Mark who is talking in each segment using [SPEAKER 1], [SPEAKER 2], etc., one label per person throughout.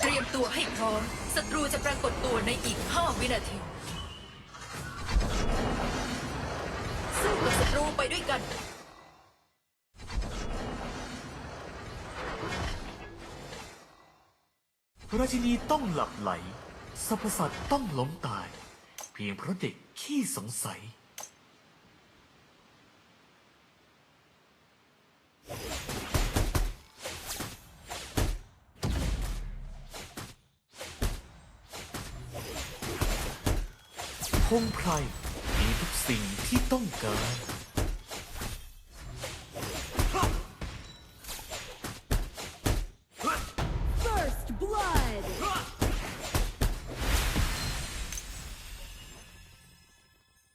[SPEAKER 1] เตรียมตัวให้พร้อม ศัตรูจะปรากฏตัวในอีก 5 วินาที สู้กับศัตรูไปด้วยกัน
[SPEAKER 2] ราชินีต้องหลับไหล สรรพสัตว์ต้องล้มตาย เพียงเพราะเด็กขี้สงสัย งไพรมีทุกสิ่งที่ต้องการ
[SPEAKER 3] First blood.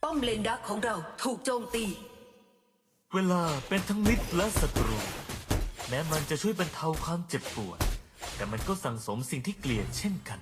[SPEAKER 1] ป้อมเลนดักของเราถูกโจมตี
[SPEAKER 2] เวลาเป็นทั้งมิตรและศัตรู แม้มันจะช่วยบรรเทาความเจ็บปวด แต่มันก็สั่งสมสิ่งที่เกลียดเช่นกัน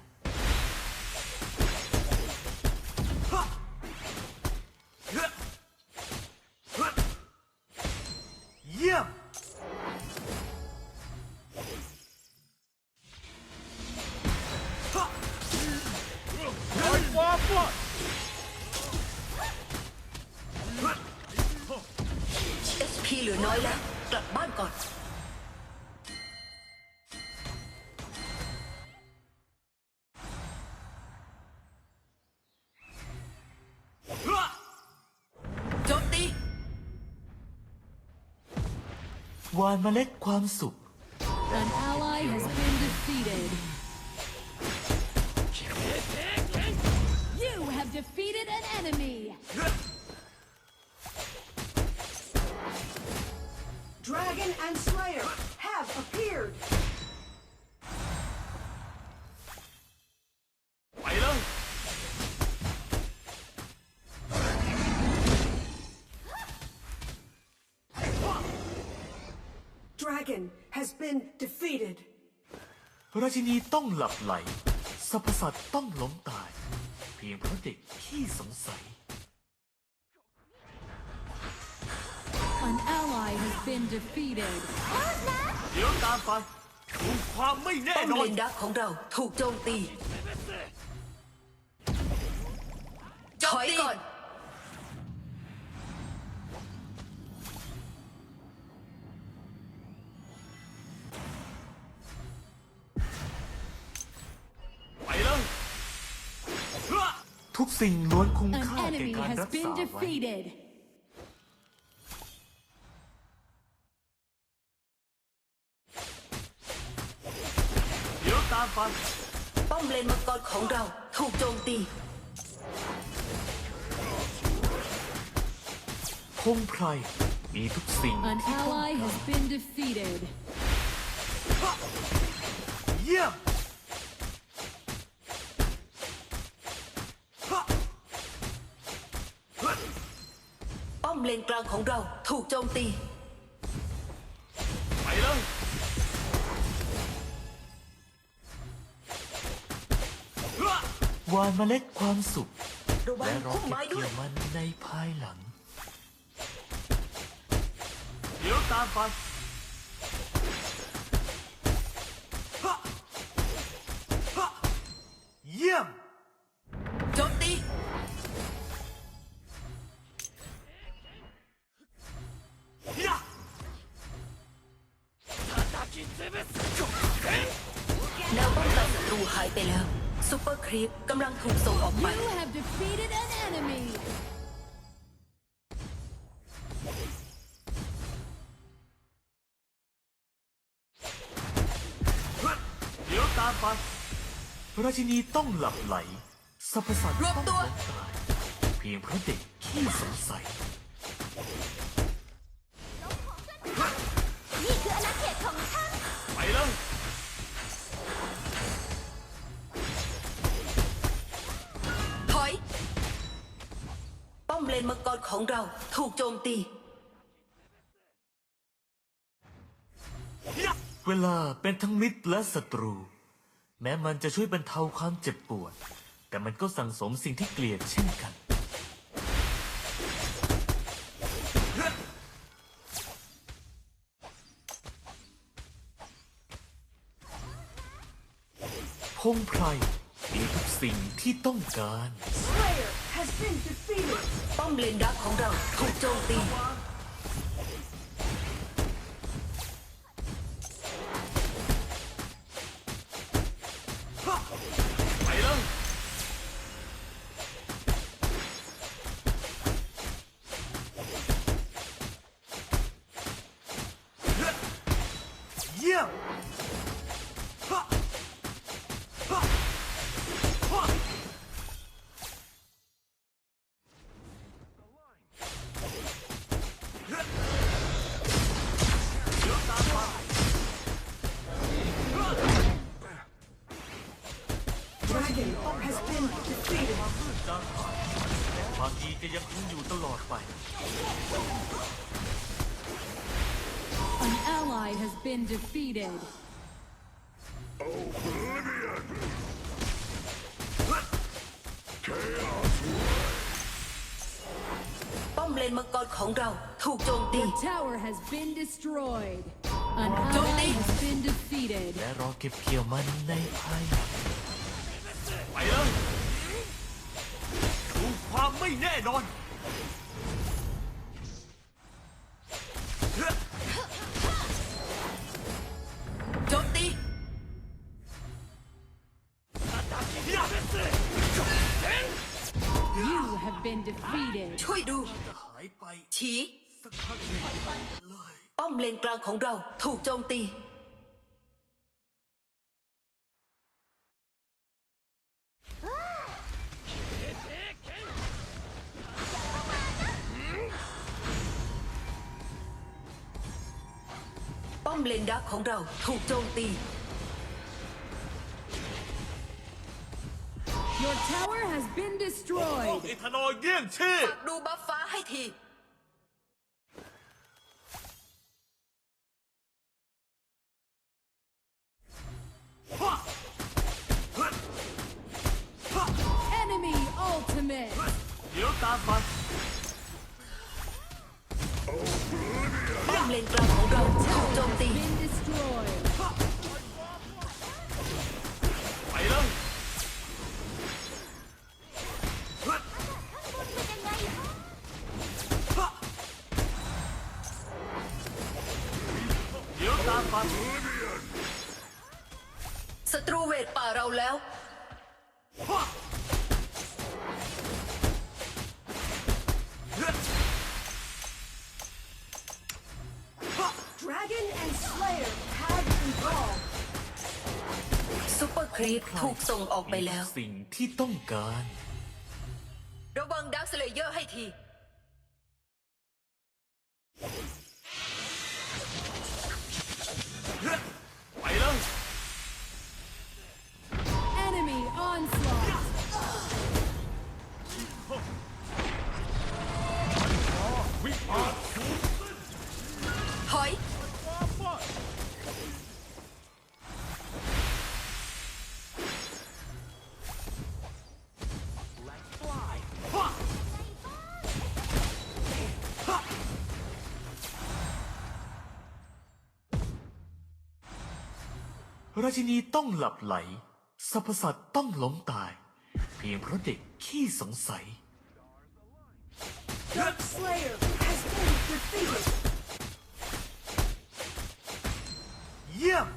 [SPEAKER 1] วาน
[SPEAKER 2] เมล็ดความสุข
[SPEAKER 3] An ally has been defeated. You have defeated an enemy.
[SPEAKER 4] Dragon and Slayer have appeared. Dragon has been defeated.
[SPEAKER 2] ราชินีต้องหลับไหลสรรพสัตว์ต้องล้มตาย เพียงเพราะเด็กขี้สงสัย
[SPEAKER 3] An ally has been defeated.
[SPEAKER 2] เดี๋ยวตามไปดูความไม่แน่
[SPEAKER 1] ป้อม
[SPEAKER 2] นอ
[SPEAKER 1] เล
[SPEAKER 2] น
[SPEAKER 1] นดักของเราถูกโจมตีถอยก่อน
[SPEAKER 2] ทุกสิ่งล้วนคุ้ม
[SPEAKER 3] An
[SPEAKER 2] ค่าแก่
[SPEAKER 3] enemy
[SPEAKER 2] การ
[SPEAKER 3] has
[SPEAKER 2] รัก
[SPEAKER 3] been
[SPEAKER 2] ษาไว้
[SPEAKER 3] defeated.
[SPEAKER 2] เดี๋ยวตามไป
[SPEAKER 1] ป้อมเลนมังกรของเราถูกโจมตี
[SPEAKER 2] พงไพรมีทุกสิ่ง
[SPEAKER 3] An
[SPEAKER 2] ที่ต้อง
[SPEAKER 3] ally
[SPEAKER 2] กา
[SPEAKER 3] has
[SPEAKER 2] ร
[SPEAKER 3] been defeated.
[SPEAKER 2] เยี่ยม
[SPEAKER 1] ป้อมเลนกลางของเราถูกโจมตี
[SPEAKER 2] ไปเลยวานเมล็ดความสุข
[SPEAKER 1] ระวัง
[SPEAKER 2] และรอ
[SPEAKER 1] พุ่ม
[SPEAKER 2] เก็บ
[SPEAKER 1] ไม้ด้
[SPEAKER 2] เกี่
[SPEAKER 1] วย
[SPEAKER 2] ยวมันในภายหลัง เดี๋ยวตามไป
[SPEAKER 1] แนวป้องกันศัตรูหายไปแล้วซูเปอร์ครีปกำลังถูกส่งออกไป
[SPEAKER 3] You have defeated an enemy.
[SPEAKER 2] เดี๋ยวตามไปราชินีต้องหลับไหลสรรพสัตว์
[SPEAKER 1] รวม
[SPEAKER 2] ต้อง
[SPEAKER 1] ตัว
[SPEAKER 2] ล้มตายเพียงเพราะเด็กขี้สงสัย
[SPEAKER 1] ถอยป้อมเลนมังกรของเราถูกโจมตี
[SPEAKER 2] เวลาเป็นทั้งมิตรและศัตรู แม้มันจะช่วยบรรเทาความเจ็บปวด แต่มันก็สั่งสมสิ่งที่เกลียดเช่นกัน งไพรมีทุกสิ่งที่ต้องการ
[SPEAKER 4] Slayer has been defeated.
[SPEAKER 1] ป้อมเลนดักของเราถูกโจมตี
[SPEAKER 4] Dragon has been defeated.
[SPEAKER 2] จางผ่านแต่ความดีจะยังคงอยู่ตลอดไป
[SPEAKER 3] An ally has been defeated.
[SPEAKER 1] ป้อมเลนมังกรของเราถูกโจมตี
[SPEAKER 3] Your tower has been destroyed. An
[SPEAKER 1] Don't
[SPEAKER 3] ally
[SPEAKER 1] leave.
[SPEAKER 3] has been defeated.
[SPEAKER 2] และรอเก็บเกี่ยวมันในภายหลังไป เลยดูความไม่แน่นอน
[SPEAKER 1] โจมตี
[SPEAKER 3] You have been defeated.
[SPEAKER 1] ช่วยดู
[SPEAKER 2] หายไป
[SPEAKER 1] ฉี
[SPEAKER 2] สักพักหนึ่งเลย
[SPEAKER 1] ป้อมเลนกลางของเราถูกโจมตี ป้อมเลนดักของเราถูกโจมตี
[SPEAKER 3] Your tower has been
[SPEAKER 2] พวก
[SPEAKER 3] destroyed.
[SPEAKER 2] อิทานอยเยี่ยงชี
[SPEAKER 1] ฝากดูบัฟฟ้าให้ที ศัตรูเวทป่าเราแล้ว
[SPEAKER 4] Dragon and Slayer have evolved.
[SPEAKER 1] ซุปเปอร์ครีปถูกส่งออกไปแล้ว
[SPEAKER 2] สิ่งที่ต้องการ
[SPEAKER 1] ระวังดักสเลเยอร์ให้ที
[SPEAKER 2] ราชินีต้องหลับไหลสรรพสัตว์ต้องล้มตาย เพียงเพราะเด็กขี้สงสัย
[SPEAKER 4] Dark Slayer has been defeated.
[SPEAKER 2] เยี่ยม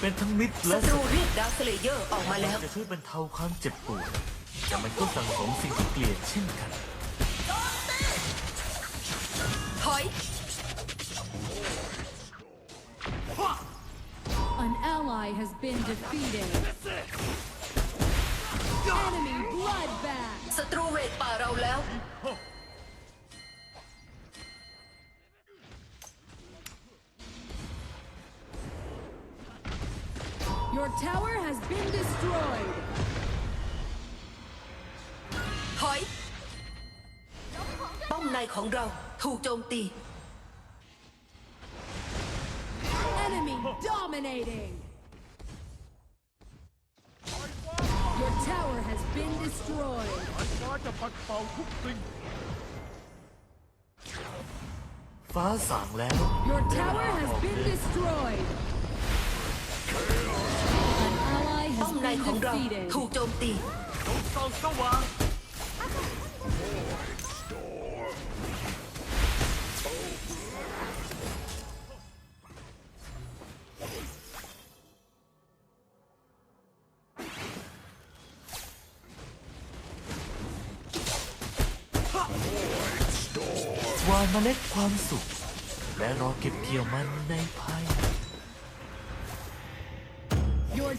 [SPEAKER 2] เป็นทั้งมิตร
[SPEAKER 1] ศั
[SPEAKER 2] และ
[SPEAKER 1] ต
[SPEAKER 2] ศั
[SPEAKER 1] รู
[SPEAKER 2] ตรู
[SPEAKER 1] เรียกดักสเลเยอร์ออกมาแล้ว
[SPEAKER 2] จะช่วยบรรเทาความเจ็บปวดแต่มันก็สั่งสมสิ่งที่เกลียดเช่นกัน
[SPEAKER 1] ถอย
[SPEAKER 3] An ally has been defeated. Enemy bloodbath.
[SPEAKER 1] ศัตรูเวทป่าเราแล้ว
[SPEAKER 3] Your tower has been destroyed.
[SPEAKER 1] ถอย ป้อมในของเราถูกโจมตี
[SPEAKER 3] Dominating. Your tower has been destroyed.
[SPEAKER 5] สายฟ้าจะปัดเป่าทุกสิ่ง
[SPEAKER 2] ฟ้าสางแล้ว
[SPEAKER 3] Your tower has been destroyed.
[SPEAKER 1] ในของเราถูกโจมตี
[SPEAKER 2] จงส่องสว่างวานเมล็ดความสุข และรอเก็บเกี่ยวมันในภายหลัง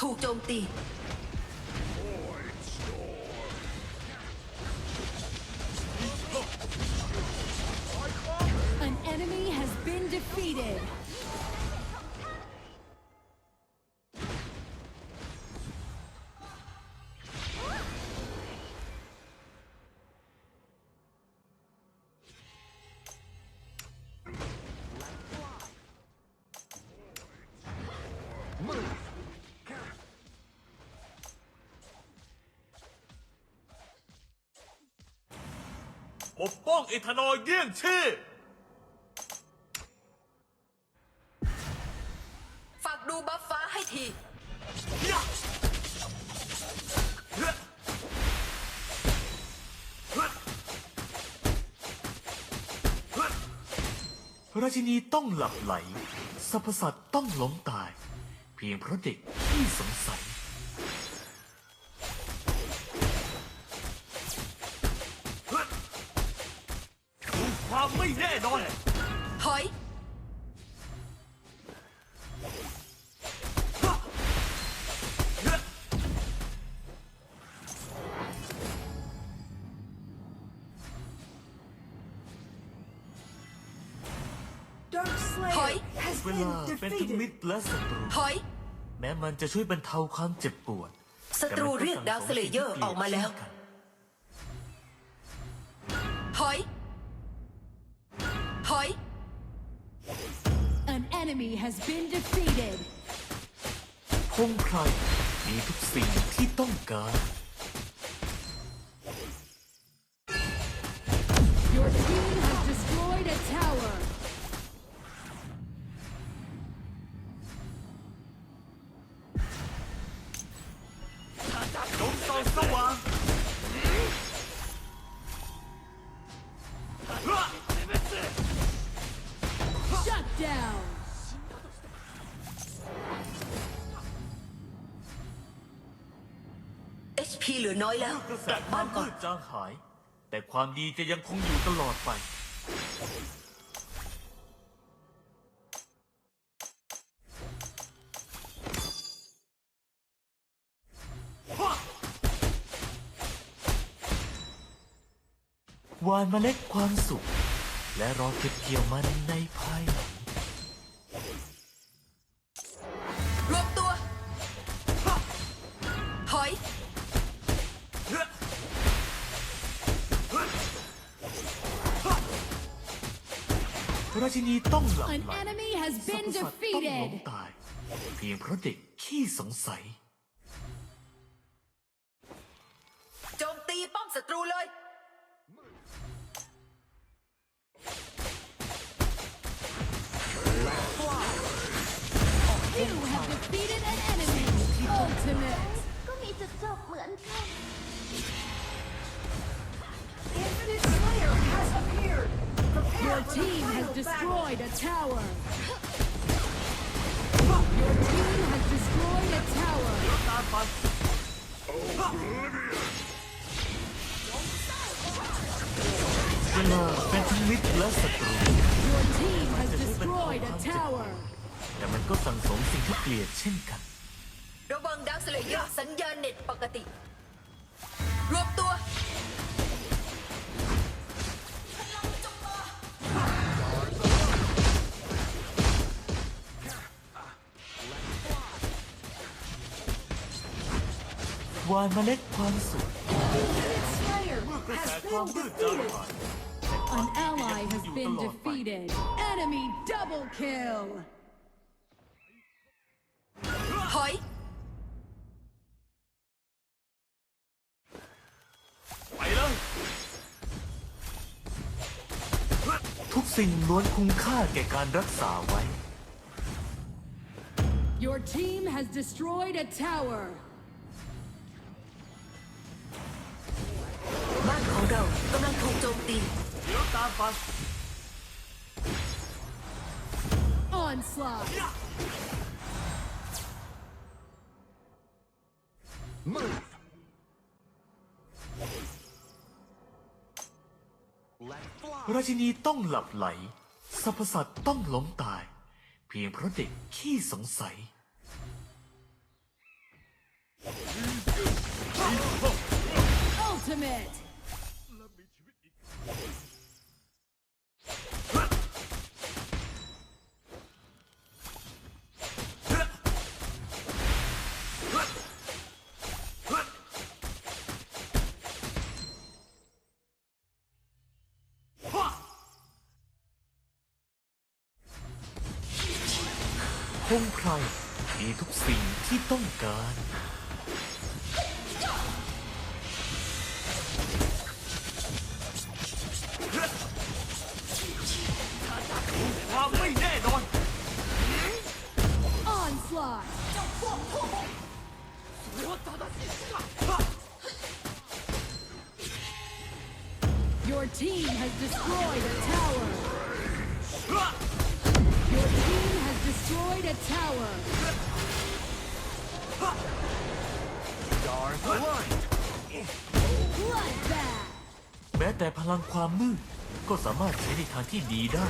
[SPEAKER 1] ถูกโจมตี
[SPEAKER 3] An enemy has been defeated.
[SPEAKER 2] ปกป้องเอทานอลเยี่ยงชีพ
[SPEAKER 1] ฝากดูบัฟฟ้าให้ที
[SPEAKER 2] ราชินีต้องหลับไหล สรรพสัตว์ต้องล้มตาย เพียงเพราะเด็กที่สงสัย ความไม่แน่นอน
[SPEAKER 1] ถอย
[SPEAKER 4] Dark Slayer
[SPEAKER 1] Hỏi.
[SPEAKER 4] has
[SPEAKER 2] เว
[SPEAKER 4] been
[SPEAKER 2] ลาเป็นทั้งมิต
[SPEAKER 4] defeated.
[SPEAKER 2] รและศัตรู
[SPEAKER 1] ถอย
[SPEAKER 2] แม้มันจะช่วยบรรเทาความเจ็บปวด
[SPEAKER 1] ศัตรูเรียกดาวสเลเยอร์ออกมาแล้วถอยถอย
[SPEAKER 3] has been defeated.
[SPEAKER 2] พงไพรมีทุกสิ่งที่ต้องการ
[SPEAKER 3] Your team has destroyed a tower.
[SPEAKER 2] จงส่องสว่าง
[SPEAKER 1] อน้อยแล้ว
[SPEAKER 2] กระแส
[SPEAKER 1] กลับ
[SPEAKER 2] ค
[SPEAKER 1] บ้านก่อ
[SPEAKER 2] มื
[SPEAKER 1] น
[SPEAKER 2] ดจางหาย แต่ความดีจะยังคงอยู่ตลอดไป หวานเมล็ดความสุข และรอเก็บเกี่ยวมันในภายหลัง ชินีต้องหลับ
[SPEAKER 3] An
[SPEAKER 2] ไหล
[SPEAKER 3] enemy has
[SPEAKER 2] สรร
[SPEAKER 3] been
[SPEAKER 2] พสัตว์ต้องล้ม
[SPEAKER 3] defeated.
[SPEAKER 2] ตาย เพียงเพราะเด็กขี้สงสัย
[SPEAKER 1] โจมตีป้อมศัตรูเลย
[SPEAKER 3] You have defeated an enemy. Ultimate.
[SPEAKER 6] ก็มีจุดจบเหมือนกัน
[SPEAKER 3] Your
[SPEAKER 4] for the
[SPEAKER 3] team has
[SPEAKER 4] final battle.
[SPEAKER 3] destroyed a tower. Team has destroyed a tower.
[SPEAKER 2] ตามไปเวลาเป็นทั้งมิตรและศัตรู
[SPEAKER 3] Your team has destroyed a tower.
[SPEAKER 2] แต่มันก็สั่งสมสิ่งที่เกลียดเช่นกัน
[SPEAKER 1] ระวังดักสเลเยอร์สัญญาณเน็ตปกติ รวบตัว
[SPEAKER 2] ว วานเมล็ดความสุข
[SPEAKER 4] Slayer
[SPEAKER 2] กระแส
[SPEAKER 4] has
[SPEAKER 2] ความ
[SPEAKER 4] been
[SPEAKER 2] มืดจางผ่าน
[SPEAKER 3] An ally has been defeated. Enemy double kill.
[SPEAKER 1] ถอย
[SPEAKER 2] ไปเลยทุกสิ่งล้วนคุ้มค่าแก่การรักษาไว้
[SPEAKER 3] Your team has destroyed a tower.
[SPEAKER 1] จมตี
[SPEAKER 2] เดี๋ยวตามไป
[SPEAKER 3] Onslaught.
[SPEAKER 5] Move.
[SPEAKER 2] ราชินีต้องหลับไหลสรรพสัตว์ต้องล้มตาย เพียงเพราะเด็กขี้สงสัย
[SPEAKER 3] Ultimate.
[SPEAKER 2] พงไพรมีทุกสิ่งที่ต้องการ แต่พลังความมืดก็สามารถใช้ในทางที่ดีได้